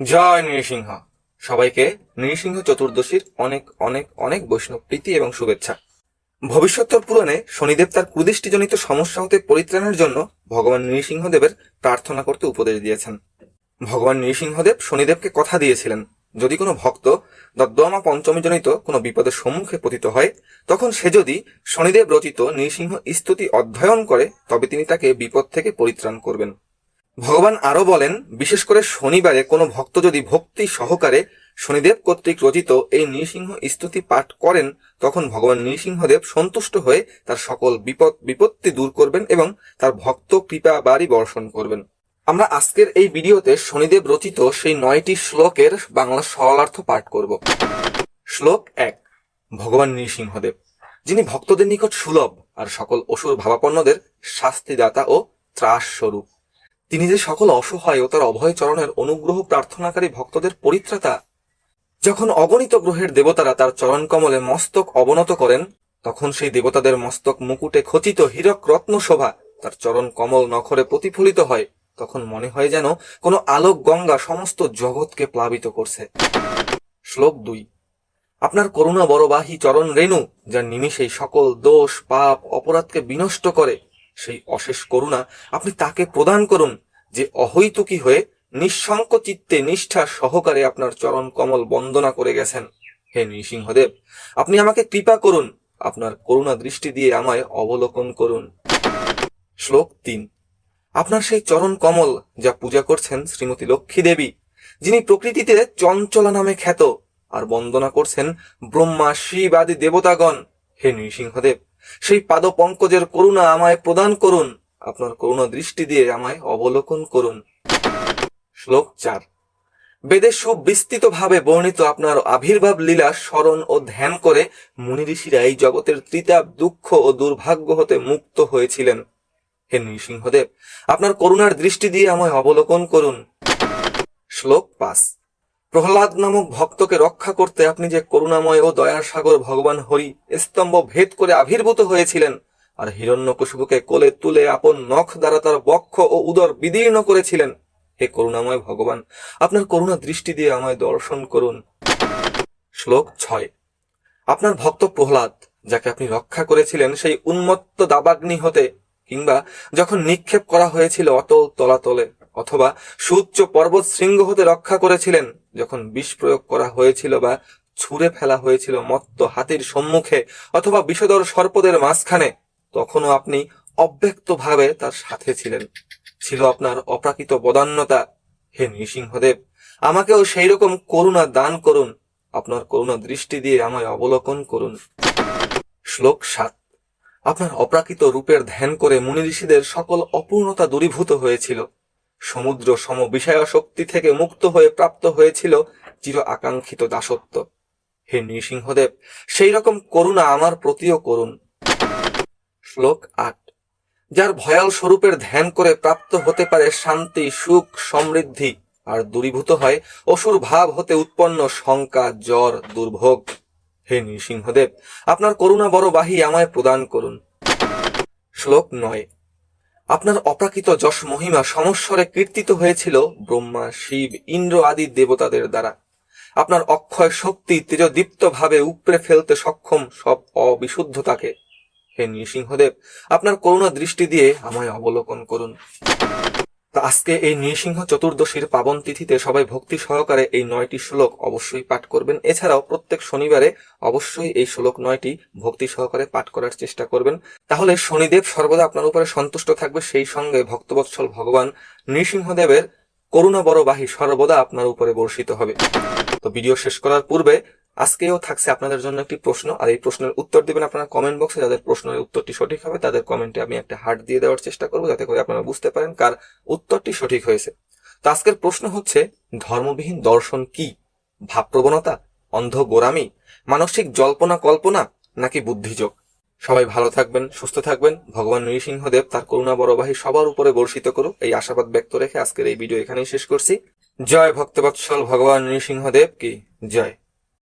জয় নৃসিংহ। সবাইকে নৃসিংহ চতুর্দশীর অনেক অনেক অনেক বৈষ্ণব প্রীতি এবং শুভেচ্ছা। ভবিষ্যত্তর পুরাণে শনিদেব তার কুদৃষ্টিজনিত সমস্যা হতে পরিত্রাণের জন্য ভগবান নৃসিংহদেবের প্রার্থনা করতে উপদেশ দিয়েছেন। ভগবান নৃসিংহদেব শনিদেবকে কথা দিয়েছিলেন। যদি কোনো ভক্ত দদ্দমা পঞ্চমী জনিত কোনো বিপদের সম্মুখে পতিত হয়, তখন সে যদি শনিদেব রচিত নৃসিংহ স্তুতি অধ্যয়ন করে, তবে তিনি তাকে বিপদ থেকে পরিত্রাণ করবেন। ভগবান আরও বলেন, বিশেষ করে শনিবারে কোনো ভক্ত যদি ভক্তি সহকারে শনিদেব কর্তৃক রচিত এই নৃসিংহ স্তুতি পাঠ করেন, তখন ভগবান নৃসিংহদেব সন্তুষ্ট হয়ে তার সকল বিপদ, বিপত্তি দূর করবেন এবং তার ভক্ত কৃপা বাড়ি বর্ষণ করবেন। আমরা আজকের এই ভিডিওতে শনিদেব রচিত সেই নয়টি শ্লোকের বাংলা সরলার্থ পাঠ করব। শ্লোক এক, ভগবান নৃসিংহদেব, যিনি ভক্তদের নিকট সুলভ আর সকল অসুর ভাবাপন্নদের শাস্তিদাতা ও ত্রাস স্বরূপ। তিনি যে সকল অসহায় ও তার অভয় চরণের অনুগ্রহ প্রার্থনাকারী ভক্তদের পরিত্রাতা, যখন অগণিত গ্রহের দেবতারা তার চরণ কমলে মস্তক অবনত করেন, তখন সেই দেবতাদের মস্তক মুকুটে খচিত হীরক রত্ন শোভা তার চরণ কমল নখরে প্রতিফলিত হয়, তখন মনে হয় যেন কোনো আলোক গঙ্গা সমস্ত জগৎকে প্লাবিত করছে। শ্লোক দুই, আপনার করুণা বড়বাহী চরণ রেণু, যার নিমিষেই সকল দোষ, পাপ, অপরাধকে বিনষ্ট করে সেই অশেষ করুণা আপনি তাকে প্রদান করুন যে অহৈতুকী হয়ে নিঃশঙ্ক চিত্তে নিষ্ঠা সহকারে আপনার চরণ কমল বন্দনা করে গেছেন। হে নৃসিংহদেব, আপনি আমাকে কৃপা করুন, আপনার করুণা দৃষ্টি দিয়ে আমায় অবলোকন করুন। শ্লোক তিন। আপনার সেই চরণ কমল যা পূজা করছেন শ্রীমতী লক্ষ্মী দেবী, যিনি প্রকৃতিতে চঞ্চলা নামে খ্যাত, আর বন্দনা করছেন ব্রহ্মা শিব আদি দেবতাগণ। হে নৃসিংহদেব সেই পাদ পঙ্কজের করুণা আমায় প্রদান করুন। আপনার করুণা দৃষ্টি দিয়ে আমায় অবলোকন করুন। শ্লোক চার। বেদে সুবিস্তৃত ভাবে বর্ণিত আপনার আবির্ভাব লীলা স্মরণ ও ধ্যান করে মুনি ঋষিরা এই জগতের ত্রিতাপ, দুঃখ ও দুর্ভাগ্য হতে মুক্ত হয়েছিলেন। হে নৃসিংহদেব, আপনার করুণার দৃষ্টি দিয়ে আমায় অবলোকন করুন। শ্লোক পাঁচ। প্রহ্লাদ নামক ভক্তকে রক্ষা করতে আপনি যে করুণাময় ও দয়ার সাগর ভগবান হরি স্তম্ভ ভেদ করে আবির্ভূত হয়েছিলেন, আর হিরণ্যকশুপুকে কোলে তুলে আপন নখ দ্বারা তার বক্ষ ও উদর বিদীর্ণ করেছিলেন। হে করুণাময় ভগবান, আপনার করুণা দৃষ্টি দিয়ে আমায় দর্শন করুন। শ্লোক ছয়। আপনার ভক্ত প্রহ্লাদ, যাকে আপনি রক্ষা করেছিলেন সেই উন্মত্ত দাবাগ্নি হতে, কিংবা যখন নিক্ষেপ করা হয়েছিল অতল তলাতলে অথবা সুউচ্চ পর্বত শৃঙ্গ হতে রক্ষা করেছিলেন, যখন বিষ প্রয়োগ করা হয়েছিল বা ছুঁড়ে ফেলা হয়েছিল মত্ত হাতির সম্মুখে অথবা বিষধর সর্পদের মাঝখানে, তখনও আপনি অব্যক্তভাবে তার সাথে ছিলেন। ছিল আপনার অপ্রাকৃত বদান্যতা। হে নৃসিংহদেব, আমাকেও সেই রকম করুণা দান করুন। আপনার করুণা দৃষ্টি দিয়ে আমায় অবলোকন করুন। শ্লোক সাত। আপনার অপ্রাকৃত রূপের ধ্যান করে মুনি ঋষিদের সকল অপূর্ণতা দূরীভূত হয়েছিল। সমুদ্র সম বিষয় শক্তি থেকে মুক্ত হয়ে প্রাপ্ত হয়েছিল চির আকাঙ্ক্ষিত দাসত্ব। হে নৃসিংহদেব সেই রকম করুণা আমার প্রতিও করুন শ্লোক আট। যার ভয়াল স্বরূপের ধ্যান করে প্রাপ্ত হতে পারে শান্তি, সুখ, সমৃদ্ধি, আর দূরীভূত হয় অসুর ভাব হতে উৎপন্ন শঙ্কা, জ্বর, দুর্ভোগ। হে নৃসিংহদেব, আপনার করুণা বড় বাহি আমায় প্রদান করুন। শ্লোক নয়। আপনার অপ্রাকৃত যশ মহিমা সমস্বরে কীর্তিত হয়েছিল ব্রহ্মা, শিব, ইন্দ্র আদি দেবতাদের দ্বারা। আপনার অক্ষয় শক্তি তেজদীপ্তভাবে উপড়ে ফেলতে সক্ষম সব অবিশুদ্ধতাকে। হে নৃসিংহদেব, আপনার করুণা দৃষ্টি দিয়ে আমায় অবলোকন করুন। আজকে এই নৃসিংহ চতুর্দশীর পাবন তিথিতে সবাই ভক্তি সহকারে এই নয়টি শ্লোক অবশ্যই পাঠ করবেন। এছাড়াও প্রত্যেক শনিবারে অবশ্যই এই শ্লোক নয়টি ভক্তি সহকারে পাঠ করার চেষ্টা করবেন। তাহলে শনিদেব সর্বদা আপনার উপরে সন্তুষ্ট থাকবে, সেই সঙ্গে ভক্তবৎসল ভগবান নৃসিংহদেবের করুণা বড়বাহী সর্বদা আপনার উপরে বর্ষিত হবে। তো ভিডিও শেষ করার পূর্বে আজকেও থাকছে আপনাদের জন্য একটি প্রশ্ন, আর এই প্রশ্নের উত্তর দিবেন আপনারা কমেন্ট বক্সে যাদের প্রশ্নের উত্তরটি সঠিক হবে, তাদের কমেন্টে আমি একটা হার্ট দিয়ে দেওয়ার চেষ্টা করব, যাতে করে আপনারা বুঝতে পারেন কার উত্তরটি সঠিক হয়েছে। তো আজকের প্রশ্ন হচ্ছে, ধর্মবিহীন দর্শন কি? ভাবপ্রবণতা? অন্ধ গোরামি মানসিক জল্পনা কল্পনা? নাকি বুদ্ধিযোগ? সবাই ভালো থাকবেন, সুস্থ থাকবেন। ভগবান নৃসিংহদেব তার করুণা বড়বাহী সবার উপরে বর্ষিত করুক। এই আশাবাদ ব্যক্ত রেখে আজকের এই ভিডিও এখানেই শেষ করছি। জয় ভক্তবৎসল ভগবান নৃসিংহদেব কি? জয়।